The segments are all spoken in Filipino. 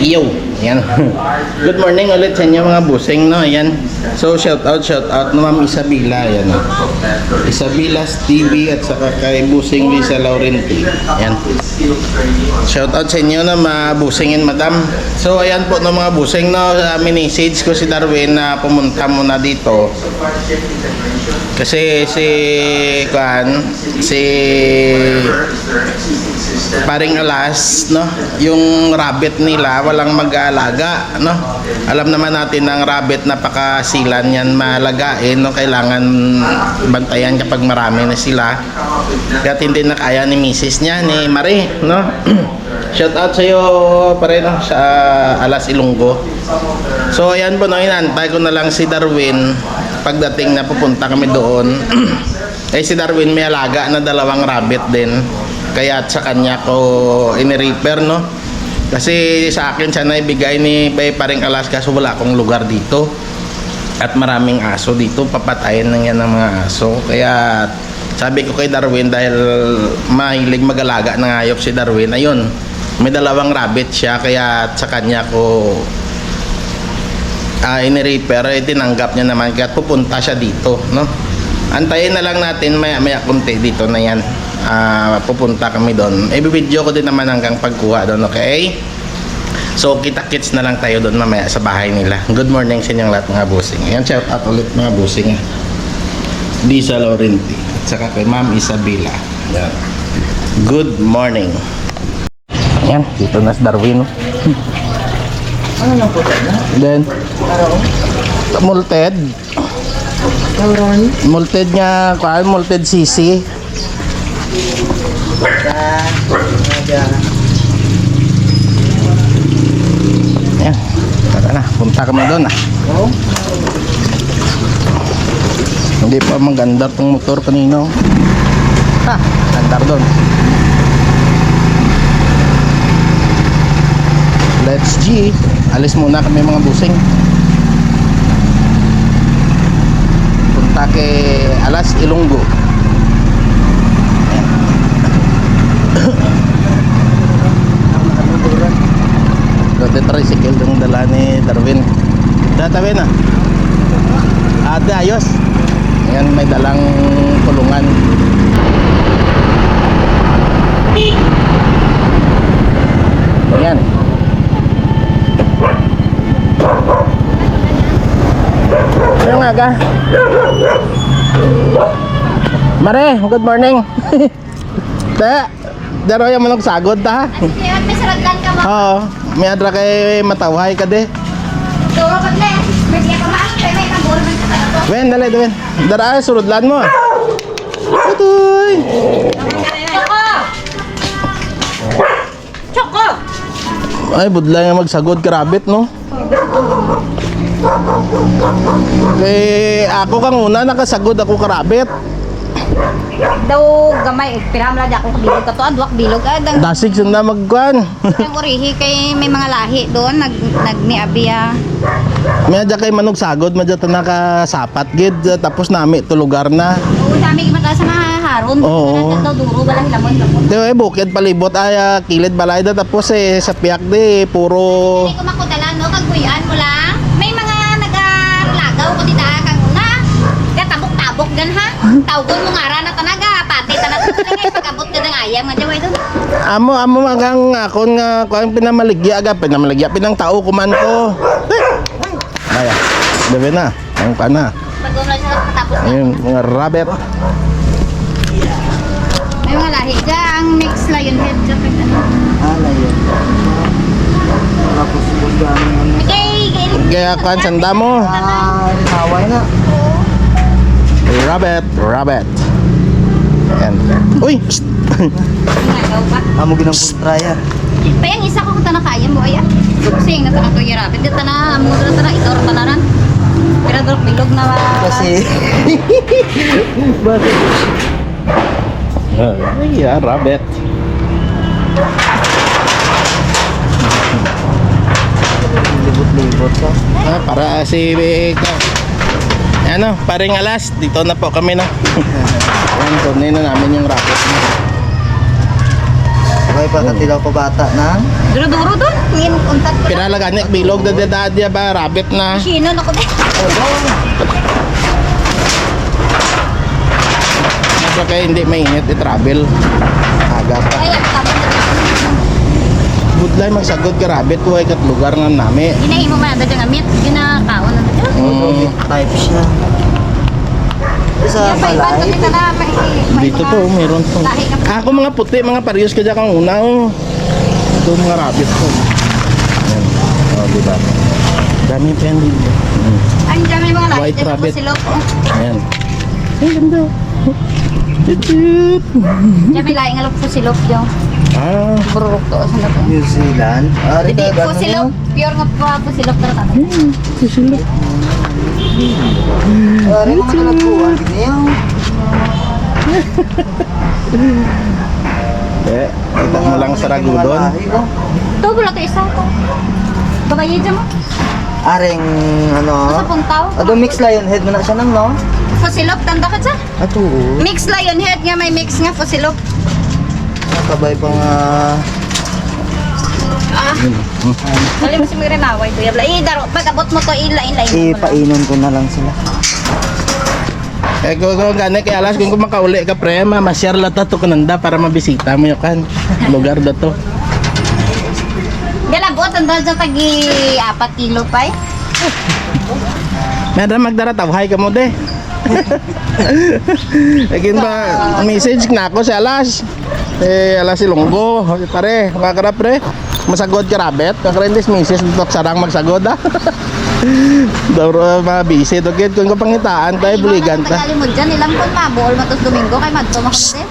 Yo, yan. Good morning ulit sa inyo mga busing, no? Yan. So, shout out, shout out na Ma'am Isabela, yan. No? Isabelas TV at saka kay Busing Lisa Laurenti. Yan. Shout out sa inyo na mga busingin, madam. So, ayan po no mga busing, no? Uh, message ko si Darwin na pumunta muna dito. Kasi si kan si paring alas, no? Yung rabbit nila walang mag-aalaga, no? Alam naman natin ang rabbit napakasilan yan malagain, no? Kailangan bantayan kapag marami na sila. Kaya hindi na kaya ni misis niya, ni Marie, no? Shout out sa iyo pare no sa Alas Ilonggo. So ayan po no, inantay ko na lang si Darwin pagdating na pupunta kami doon. eh si Darwin may alaga na dalawang rabbit din. Kaya sa kanya ko ini-repair no. Kasi sa akin siya na ibigay ni Bay paring Alaska so wala akong lugar dito. At maraming aso dito, papatayin na yan ng mga aso. Kaya sabi ko kay Darwin dahil mahilig mag-alaga ng hayop si Darwin, ayun, may dalawang rabbit siya kaya sa kanya ko ah ini-repair, eh, tinanggap niya naman kaya pupunta siya dito, no? Antayin na lang natin maya-maya kunti dito na yan. Ah, pupunta kami doon. I-video ko din naman hanggang pagkuha doon, okay? So, kita-kits na lang tayo doon mamaya sa bahay nila. Good morning sa inyong lahat mga busing. Ayan, shout out ulit mga busing. Lisa Laurenti. At saka kay Ma'am Isabela. Ayan. Good morning. Ayan, dito na si Darwin. Ano lang po na? Then, multed. Multed nga, kuhaan, multed CC. Naga... Ayan, tara na, punta kami doon ah. Oh? Hindi pa maganda tong motor kanino. Ha, andar doon. Let's G. Alis muna kami mga busing. Punta kay Alas Ilonggo. Doon tricycle yung dala ni Darwin. Datawin na. Ate, ayos. Ayan, may dalang kulungan. Ayan. Ano nga ka? Mare, good morning. Te, daro yung manong sagod ta. Sige, at may saradlan ka mo. Oo, may adra kay matawhay ka de. Pa tle. May diya ka maas. May may kamburo man ka sa to. Wen, dali, dali. Dara, surudlan mo. Tutoy. Choco! Choco! Ay, budlay nga magsagod karabit, no? Eh, ako kang una, nakasagod ako karabit. Daw gamay. Piramla di akong kabilog ka to. Adwak bilog. Ah, dang Dasig sunda magkuhan. ang urihi kay may mga lahi doon. Nag, nagniabiya. May adya kay manog sagod, madya ta nakasapat gid tapos nami to lugar na. Oo, dami mata sa mga haron. Oo. Daw duro. Wala hilamon. Tapos. Di eh, bukid palibot ay ah, kilid balay da tapos eh sa piyak di puro Hindi ko makudala, no? Kagkuyan mo lang. May mga nagalagaw ko dita kang una. Kaya tabok-tabok gan ha. Tawgon mo nga ra na tanaga. Pati tanat talaga. Pag-abot ka ng ayam. Nga jaway doon. amo amo magang akon nga kuan pinamaligya aga pinamaligya pinang tao kuman ko. Ay, debe na. Ang kana. Pag umla siya tapos. Ayun, mga rabbit. May mga lahi ka. Ang mix lion head. Kapag ano. Ala yun. Tapos po siya ang ano. Okay. Kaya kuan sanda mo. Ah, haway na. Rabbit, rabbit. Ayan. Uy! psst. Nagaw pa. Amo ginang pustraya. Pa yung isa ko kung tanah kaya mo ay ah. Sing na tanah to yarapit. Di tanah mo na tanah ito rin tanaran. Pero dok bilog na Kasi... Bakit? Ay, yeah, rabbit. Libot-libot ka. Ah, para si ano, paring alas, dito na po kami na. Ayan, tunay na namin yung rabbit niya. Okay pa katilaw pa bata na. Duro-duro doon. Ngin, untat ko. Pinalagan niya, bilog na dadadya ba, rabbit na. Sino na ko ba? So kaya hindi mainit i-travel. Aga pa. Ay, ang tama na Budlay magsagod ka rabbit ko ay kat lugar nga nami. Ginahin mo man dyan nga meat. Ginakaon na dyan. Mm, Type siya. Sa Yung balay. dito dito to, meron to. Pa. Ako mga puti, mga parehas ka dyan kang una. Oh. Ito mga rabbit ko. Ayan. Oh, diba? Dami pa yan dito. Mm. Ang may mga lahi. White rabbit. Ayan. Ay, ganda. May lahi nga log po silog dyan. Ah, Buruk to. To? New Zealand. Ari Hindi po yun. Pure nga po po silog. Pero tatay. susunod. Ari mo nagkuhan niyo. Eh, kita mo lang sa ragudon. Ito, wala to isa to. Babayi dyan mo. Aring ano? Sa puntaw. Ado mix lion head mo na siya nang no? Fusilop, tanda ka dyan. Ato. Mix lion head nga may mix nga fusilop. Nakabay pa nga. Ah. Dali mo si Mira naway to. Yabla, eh, daro. Pag abot mo to, ilain-lain mo. lang. Ipainon ko na lang sila. Eh kung kung gani kay alas kung kumakauli ka pre, mamasyar lata to kananda para mabisita mo yakan. Lugar da to. Gala abot, ang dahil dyan tagi 4 kilo pa eh. Meron magdara tawhay ka mo de. Again ba message na ako sa alas. Eh alas si Lunggo, pare, makakara pre. Masagod ka rabet, kakarendis misis dito sarang magsagod ah. Daw mga busy to kid kung kapangitaan tayo buligan ta. Tagali mo dyan, ilang kon mabuol matos Domingo kay Madto makunti.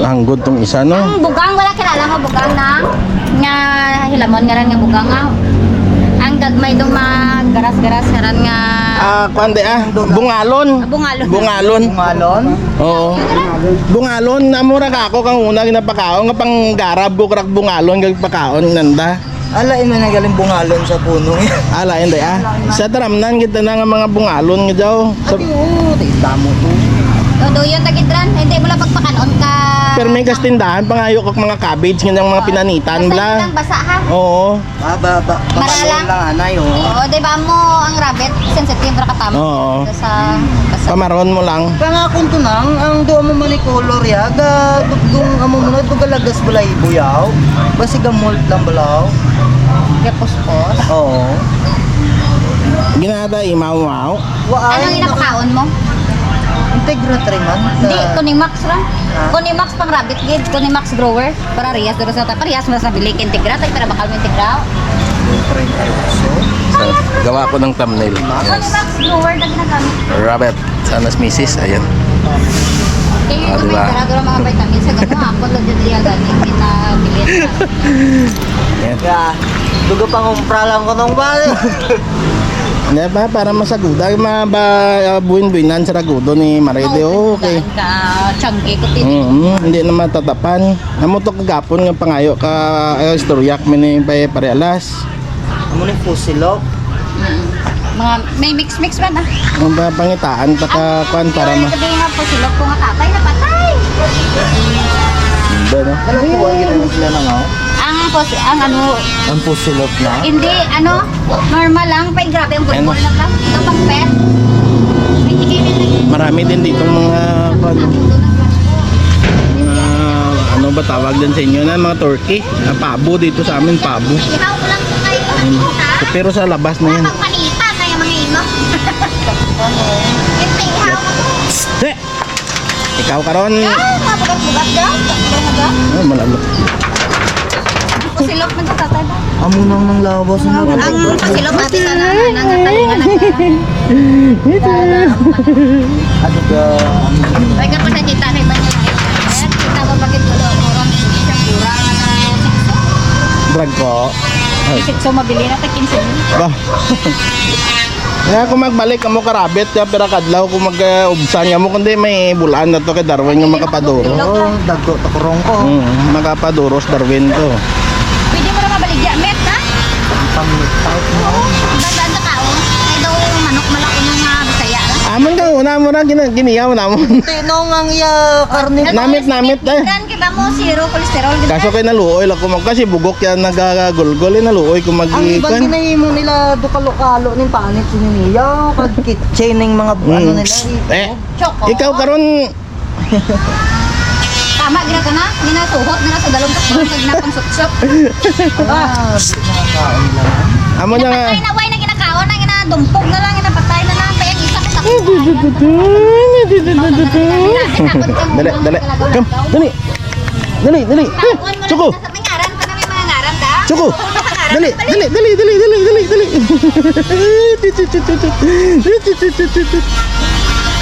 Ang good tong isa no. Ang bugang, wala kilala mo bugang na. Nga hilamon nga ran nga bugang nga. Ang gagmay dong magaras-garas nga ran nga Ah, kuande ah, bungalon. bungalo. Bungalon. Bungalon. Oo. Bungalon, namura ka ako kang una ginapakaon nga pang garab ko krak bungalon kag pakaon nanda. Ala imo na galing bungalon sa puno. Ala hindi ah. Sa taramnan kita na nga mga bungalon nga daw. Sa Oo, tigda mo to. Todo yun tagidran, hindi mo lang pagpakanon may kastindahan pangayo kag mga cabbage nga mga pinanitan Basta bla. lang basa ha. Oo. Ba ba ba. Maralang. lang anay oh. Oo, di ba mo ang rabbit sensitive ra katama Oo. sa basa. Pamaron mo lang. Pangakon to nang ang do mo mani color ya ga dugdung amo mo na galagas bulay buyaw. Basi ga mold lang balaw. Gapuspos. Oo. Ginada imaw-maw. Wa Anong inapakaon mo? Integra man. Hindi, kuning max lang. Kuning max pang rabbit gid, kuning max grower. Para riyas dito sa parehas mo sa bilik integra, tay para bakal mo integra. So, gawa ko ng thumbnail. Kuning max grower na ginagamit. Rabbit. Sanas misis, ayan. Kaya Ah, yung diba? mga integra mga vitamins sa gamo ako lang dito diya ganin kita bilit. Ayan. Ya. Dugo pang umpra lang ko nung bal. Hindi ba, para masaguda, maba buwin-buwinan sa ragudo ni Marede, okay. Ka chunky ko tin. Mm, hindi na matatapan. Amo to kagapon nga pangayo ka uh, istoryak mi ni pare parealas. Amo ni fusilok. Mga may mix mix man ah. Ang ba pangitaan pa ka kwan para ma. Sabi nga po sila ko nga tatay na patay. Hindi no. Ano ko ay ginagawa sila nang oh? Ang po ang ano Ang fusilok na. Hindi, ano, normal lang. Pa, grabe ang Ano? lang lang. Ito pang pet. May tigilin na yun. Marami din dito mga kwan. Mga ano ba tawag din sa inyo na mga turkey. Ah, pabo dito sa amin pabo. Ihaw ko lang po kayo. Ha? Pero sa labas na yan. Panita na yung mga ino. Ito, ihaw ko! Ikaw karon. Ah, mabugat-bugat daw. Mabugat na Oh. Pusilok man sa tatay ba? Amo nang nang labas na. Ang pusilok natin na nangatalungan na Ano ka? Ay ka pa sa tita kay Banyo. Kita ko bakit ko daw orang siya pura Drag ko. Ay. Isit so mabili na ta 15 mil. Ba. Kaya kung magbalik amo karabit ya pero kadlaw kung mag-ubsan nga mo kundi may bulaan na to kay Darwin nga makapaduro. Oo, dagko takurong ko. Mm, makapaduros Darwin to. Mabaligya met ha? Pamitaw mo. Bandaan sa kao. Ay daw manok malaki nung uh, bisaya. Amon ka una mo na gina, giniyaw na mo. Tinong ang iya karne. Namit, namit, eh. Kan kita mo zero cholesterol. Kaso kay naluoy lang kumag kasi bugok yan nagagulgol eh naluoy kung Ang ibang ginahimo nila do kalokalo ning panit sininiya kag kitchen ning mga Mm. ano nila. Eh, Choco. ikaw karon Tama gina ka na. Ginatuhot na na sa dalong ka. Pag na pang sutsok. Ah, kinakain lang. amo na nga. Pinapatay na way na ginakaon na ginadumpog na lang ginapatay na lang. Kaya isa ka sa Dali, dali. Kam, dali. Dali, dali. Eh, Sa da. Choco. Dali, dali, dali, dali, dali, dali, dali.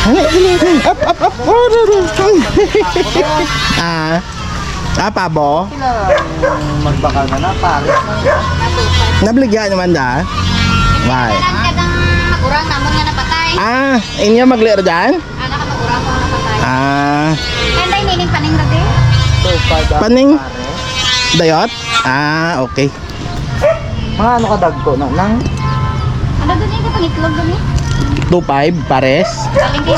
Up, up, up. Ah. Ah, pabo. Magbaka na na pares na. Nabligyan naman da. Why? Magurang namon nga napatay. Ah, inyo maglir dyan? Ana ka magurang ko napatay. Ah, Kanda inining paning pada Paning? dayot? Ah, okay. Mga ano ka dagko na nang Ano doon yung kapangitlog doon eh? 2.5 pares. Galing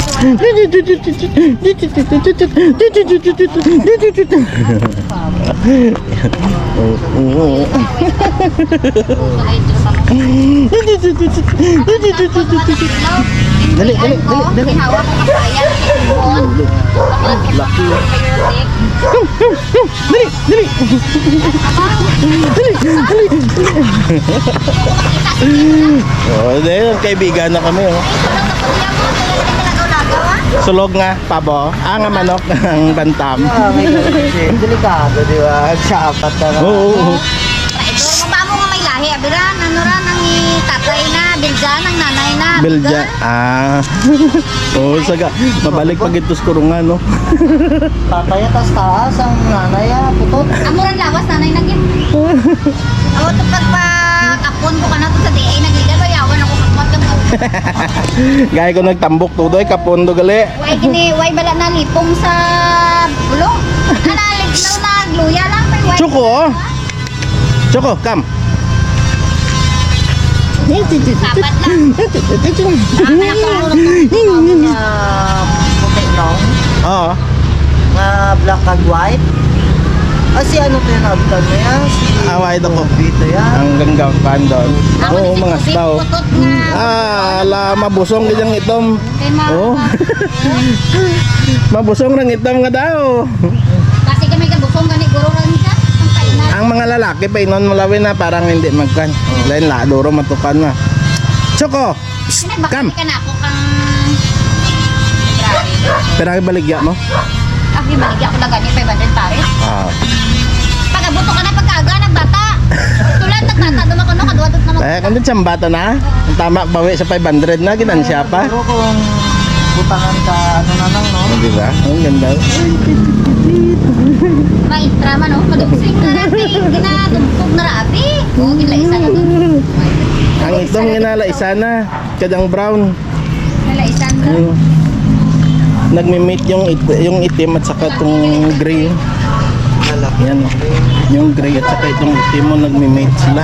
mo. Dali, dali, ko, dali, dali. Ginawa ko kapayan. Ibon. Laki. Dali, dali. Dali, dali. Oh, dahil kaibigan na kami, oh. Sulog nga, pabo. Ah, nga manok ang bantam. Ah. Delikado, di ba? Sa apat na na. Oo, oo, oo. Traidor mo ba mo nga may lahi? Abiran, ano ran, ang tatay na, biljan, ang nanay na. Belja. Ah. Oo, saga. Mabalik pag ito sa kurungan, no? Tatay tas taas ang nanay ah, putot. Amuran lawas, nanay na gin. Awa to pag pa kapon ko ka na to sa DA, nagigal, yawan ako kapot ka mo. Gaya ko nagtambok tudoy, kapondo gali. Way gini, way bala na lipong sa bulong. Analig na nagluya lang. Choco, oh. Choco, come. Sapat lang. Ang mga puti nung, Oo. nga black and white. Ah, si ano nagtan mo yan? Si Away ako. Dito yan. Ang ganggang pan doon. Oo, si mga staw. Ah, ala, mabusong ganyang itom. Oo. Mabusong ng itom nga daw. Kasi kami kabusong gani guro rin siya. Ang mga lalaki pa inon mulawin na parang hindi magkan. Lain la, duro matukan na. Choco. Pinagbakit ka na ako kang... Pero baligya mo. Ah, di maligya ako na gani 500 pares. Ah. Pagabuto ka na pagkaga, nagbata. Tulad nagbata, dumako no, kadwadot na mag... Eh, kung siyang bata na, ang tama bawi sa 500 na, ginansya pa. Pero kung butangan ka, ano na lang, no? Oh, di ba? Ang ganda. May drama no, kadungsing na rabi. Ginadumpog na rabi. Oo, gila isa na doon. Ang itong ginala isa na, kadang brown. Gila isa na. Yung, nagmi-meet yung, it- yung itim at saka itong gray. Yan. Yung gray at saka itong itim mo nagmi-meet sila.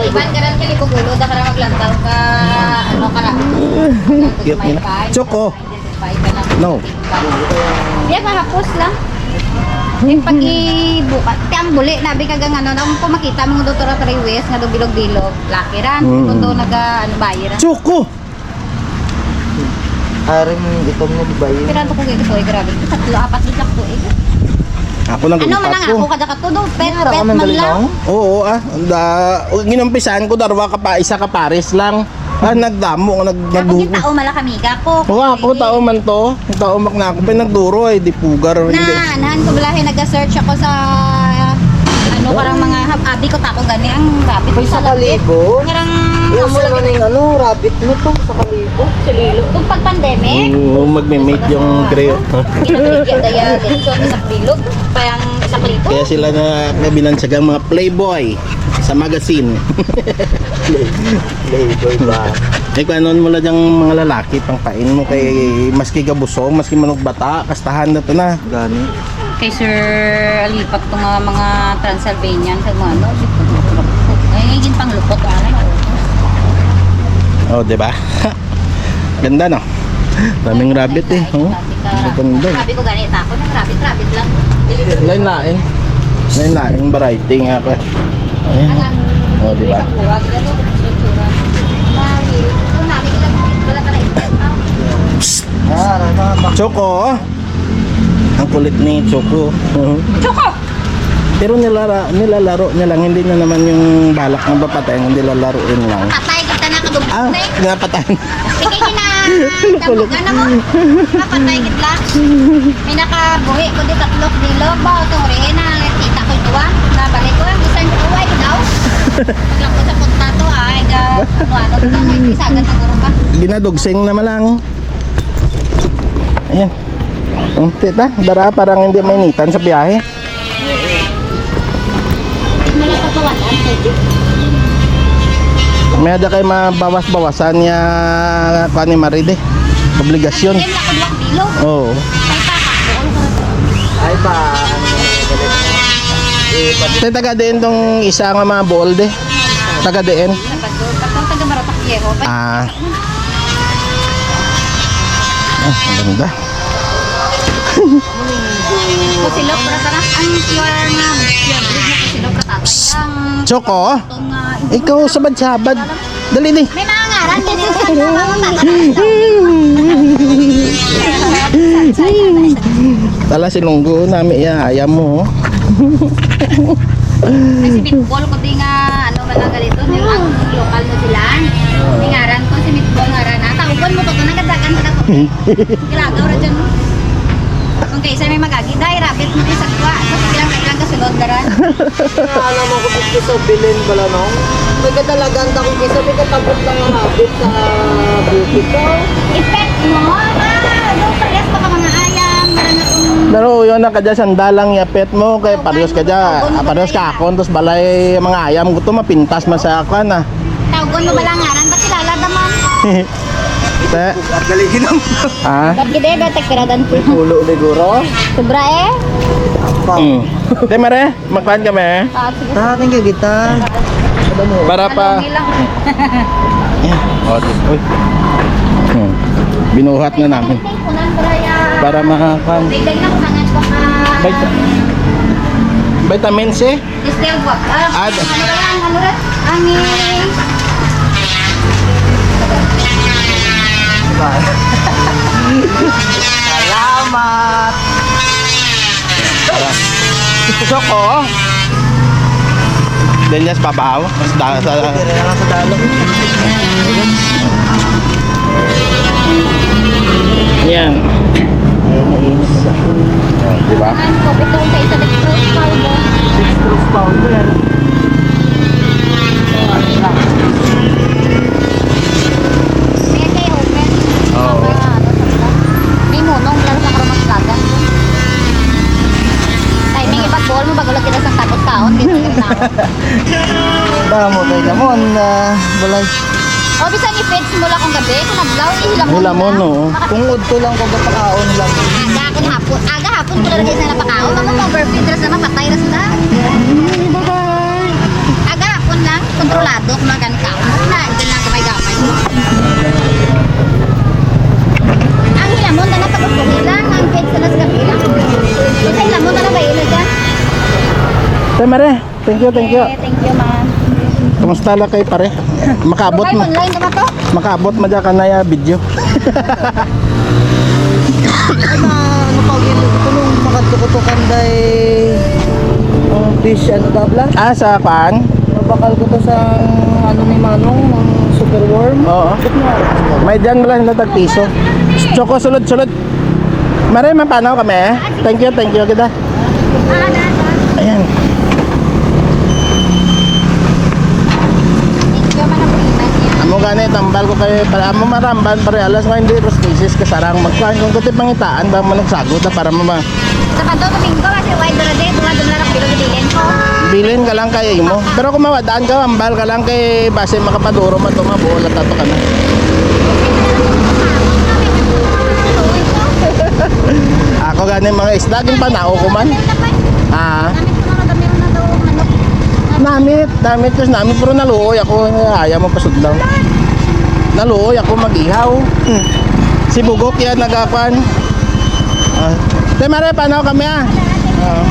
Iban ka rin kalipugulo, da ka maglantaw ka, ano ka na. Cute nila. Choco. No. Di ba, hapos lang. Yung pag ibukat, kaya ang buli, nabi ka gang ano, nung pumakita mga doktora West, nga doon bilog-bilog, laki ran, Mm. kung doon naga, ano, bayi ran. Choco! Arin itong mo, di ba yun? Piranto ko gito, eh, grabe. Tatlo, apat, di ko eh. Ako nag Ano man lang ko. ako, kada ka to, do, pet, pet man lang. Oo ah. Da, ginumpisahan ko darwa ka pa isa ka pares lang. Ah, nagdamo nag Ako nag yung tao malakamiga ko. Oo, ako tao man to. Tao mak na ako pinagduro ay di pugar Na, hindi. anahan ko balahe, nag-search ako sa, ano, karang mga, abi ko tako gani, ang May sa sa kalibo? Karang, Yung sa lang maning ano, rabbit mo to, sa kalibo. sa lilo. Kung pag pandemic, Oo, magme-meet yung Greo. Ginagaligya daya dito sa bilog, parang sa klito. Kaya sila na nabinansagang mga playboy sa magazine. Playboy ba? Ay kung anon mo lang yung mga lalaki pang pain mo kay maski gabusong, maski manok bata, kastahan na to na. Gani. Kay Sir Alipat to nga mga Transylvanian kag mga ano, ay gin pang lupot ano. Oh, di ba? Ganda no? Daming rabbit eh. Oh. Ganda. Sabi ko ganito ako, nang rabbit, rabbit lang. Lain lain. Lain lain variety nga ka. Ayan. Oh, di ba? Choco. Ang kulit ni Choco. Choco! Pero nilara, nilalaro niya lang, hindi na naman yung balak ng papatay, hindi lalaruin lang. Na kadugtong Ah, na eh. napatay. Sige na, damugan na mo. Papatay kita. May nakabuhi ko di tatlok dilo. Ba, itong rihin na kita ko ito ah. Nabalik ko, bisan ko uway daw. Paglang ko sa punta to ay, ga, ano, ano, ito, may isagan siguro ka. Ginadugsing naman lang. Ayan. Ang tita, dara parang hindi mainitan sa biyahe. Lang pagkawalan, pwede. May ada kay mabawas-bawasan niya pa ni Maride. Obligasyon. Kadwak dilo. Oo. Ko. Ay ba, ano? Eh, Tay taga din tong isa nga mga bolde. Taga din. Taga Marapak Viejo. Ah. Ah, ang ganda. Kusilok para sana ang pure nga Ang Choco, uh, ikaw sabad-sabad. Dali ni. may mga ngaran din Tala silunggo nami ya ayam mo. Kasi meatball ko di nga ano malaga dito yung ang lokal mo sila. May ngaran ko si meatball ngaran. Ah, tawgon mo ko to nagadagan ka to. Kilagaw ra dyan. Kung kaysa may magagi, dahil rabbit mo di sa kwa. Tapos bilang kailang kasulod daran. alam mo ko dito sa bilin bala no? Ta kung kisa may katabot lang ang habit sa beauty ko. Effect mo, ah, do parehas pa ka mga ayam, meron na kung Pero yun na kadya sandalang yapet mo kay parehas ka dya. Ah, Parehas ka akon tapos balay mga ayam ko to mapintas masa ako na. tawgon mo balang ngaran, ba't kilala daman? Te. At galigin ang Ah. Ba't gede ba tagkiradan po? ulo siguro. Sobra eh. Mm. Te mare, magkuhan kami. Ah. Ta, thank you kita. Ano? Para pa. Talong ilang. Yan. O, di- uy. Hmm. Binuhat na namin. Para makakan. Vita- Vitamin C. Distil ko. Ah, ano lang, ano rin? Ang Salamat. Choco. Then just babaw. Sa, sa, lang sa dalong. yan. Ay, nainis sa Di ba? Ang ko, itong sa isa dextrose powder. Dextrose powder. Balay. O, bisa ni Feds mula kong gabi. Kung naglaw, ihilamon Hila mo, no? Kung udto lang ko gapakaon lang. Aga akong hapon. Aga hapon ko lalagay sa napakaon. Ano mo, overfeed ras naman, patay ras na. Aga hapon lang, kontrolado kung magan kaon. Na, dyan lang gamay-gamay. Ang hilamon na napagpuhilan. Ang Feds na sa kabilang. Isa hilamon na nabailo dyan. Te mare, thank you, thank you. Thank you, ma'am. Kamusta lang kay pare? Makabot Ay, mo. online ba to? Makaabot mo dyan ka na ya video. Ay na, ano pa gino ito nung makatukutukan day ang fish ano tabla? Ah, sa paan? Mabakal ko to sa ano ni Manong, ng superworm. Oo. May dyan lang na tagpiso. Choco, sulod, sulod. Mare, mapanaw kami. Thank you, thank you kita. Ah, na, na. Ayan. Thank you, manabuhiman Amo gani tambal ko kay para amo maramban pare alas nga hindi ros cases kasarang magkuhan kung kuti pangitaan ba mo nagsagot na para mama Sa Pato Domingo kasi wide dora din, tulad dum lang bilo bilin ko. bilin ka lang kay mo. Pero kung mawadaan ka ambal ka lang kay base makapaduro man to mabuo tato ka na. Ako gani mga isda gin panao ko man. Ah, namit, namit kasi namit pero naluoy ako ayaw mo pasudlaw. Naluoy ako mag-ihaw. Hmm. Si Bugok yan nagapan. Ah. Te mare paano kami ah? Ah.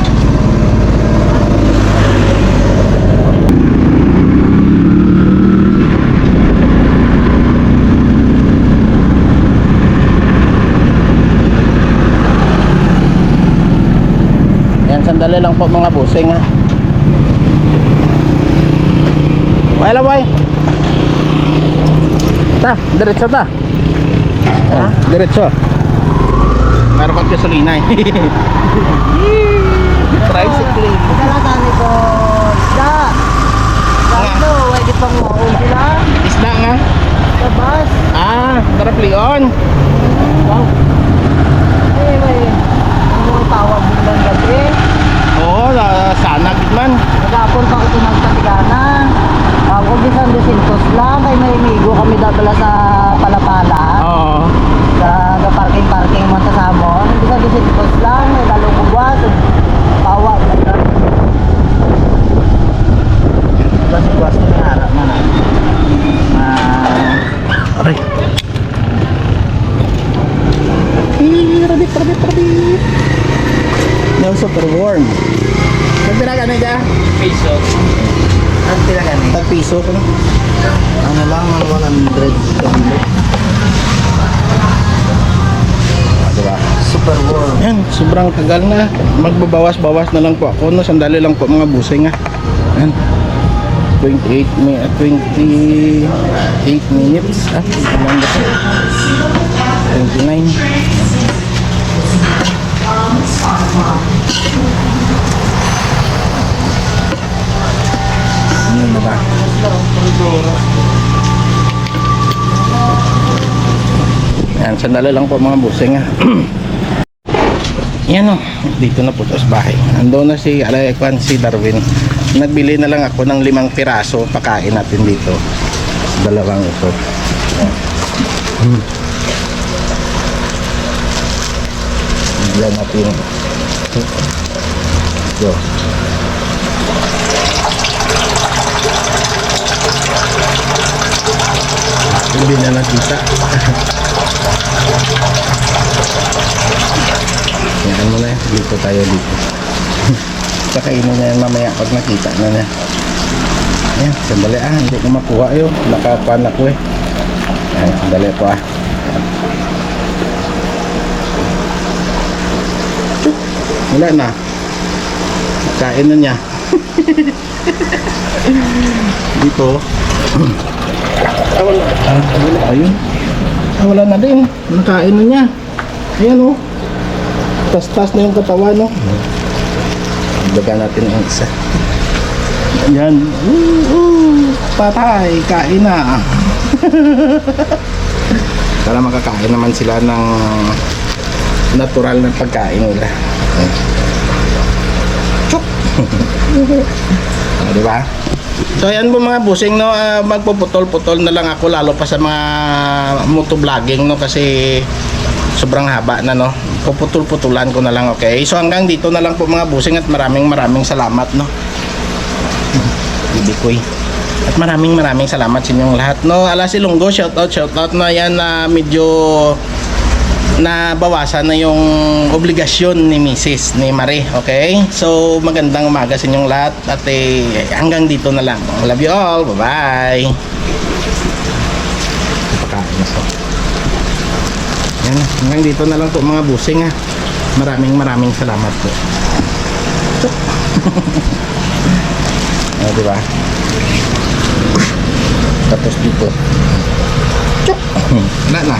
Yan, sandali lang po mga busing ha. Wala boy. Ta, diretso ta. Ha? Diretso. Meron ka gasolina eh. Tricycle. Talaga nito, isda. Ano, pwede pang maul sila. Isda nga. Sa bus. Ah, tara Leon. Wow. Ay, may, ang mga tawag mo lang gabi. Oo, oh, sana man. Nagapon pa ito ng katigana. Ako di San Jacintos lang, kay may migo kami dadala sa Palapala. Oo. Sa parking-parking mo sa Samon. Di San Jacintos lang, may lalong kubwas. Pawa ka na. Bas kuwas ko na harap na na. Ah, Aray. Eh, rabit, rabit, rabit. Yung super warm. Nagpira ka na dyan? Peso. ang Tag piso ko. Ano lang, mga 100 kilo. Ah, diba? Super warm. Yan, sobrang tagal na. Magbabawas-bawas na lang po ako. No? Sandali lang po mga busing ha. Yan. 28 mi ah, 28 minutes. Ah, ilan ba ito? 29. Ano na ba? Yan, sandali lang po mga busing ha. Yan o, dito na po sa bahay. Ando na si Alekwan, si Darwin. Nagbili na lang ako ng limang piraso, pakain natin dito. Dalawang ito. Hmm. Bigyan natin. Ito. Hindi na nakita. Yan mo na yan. Dito tayo dito. Pakainin na yan mamaya pag nakita na niya. Ayan, sandali ah. Hindi ko makuha yun. Nakapan ako eh. Ayan, sandali po ah. Wala na. Kain na niya. dito. ah. Ah. Ayun. Ah, wala na din. Nakain na niya. Ayan oh. Tas-tas na yung katawan, no? Daga natin ang isa. Yan. Uh, uh, patay. Kain na. Para makakain naman sila ng natural na pagkain nila. Chok! ah, di ba? So ayan po mga busing no, ah, magpuputol-putol na lang ako lalo pa sa mga motovlogging no kasi sobrang haba na no. Puputol-putulan ko na lang okay. So hanggang dito na lang po mga busing at maraming maraming salamat no. Bibikoy. At maraming maraming salamat sa inyong lahat no. Ala si Lunggo, shout out, shout out na yan na medyo na bawasan na yung obligasyon ni Mrs. ni Marie, okay? So, magandang umaga sa inyong lahat at eh, hanggang dito na lang. Love you all. Bye-bye. Pagkain na to. Yan, hanggang dito na lang po mga busing ha. Maraming maraming salamat po. Chuk. oh, di ba? Tapos dito. Chuk. Wala na.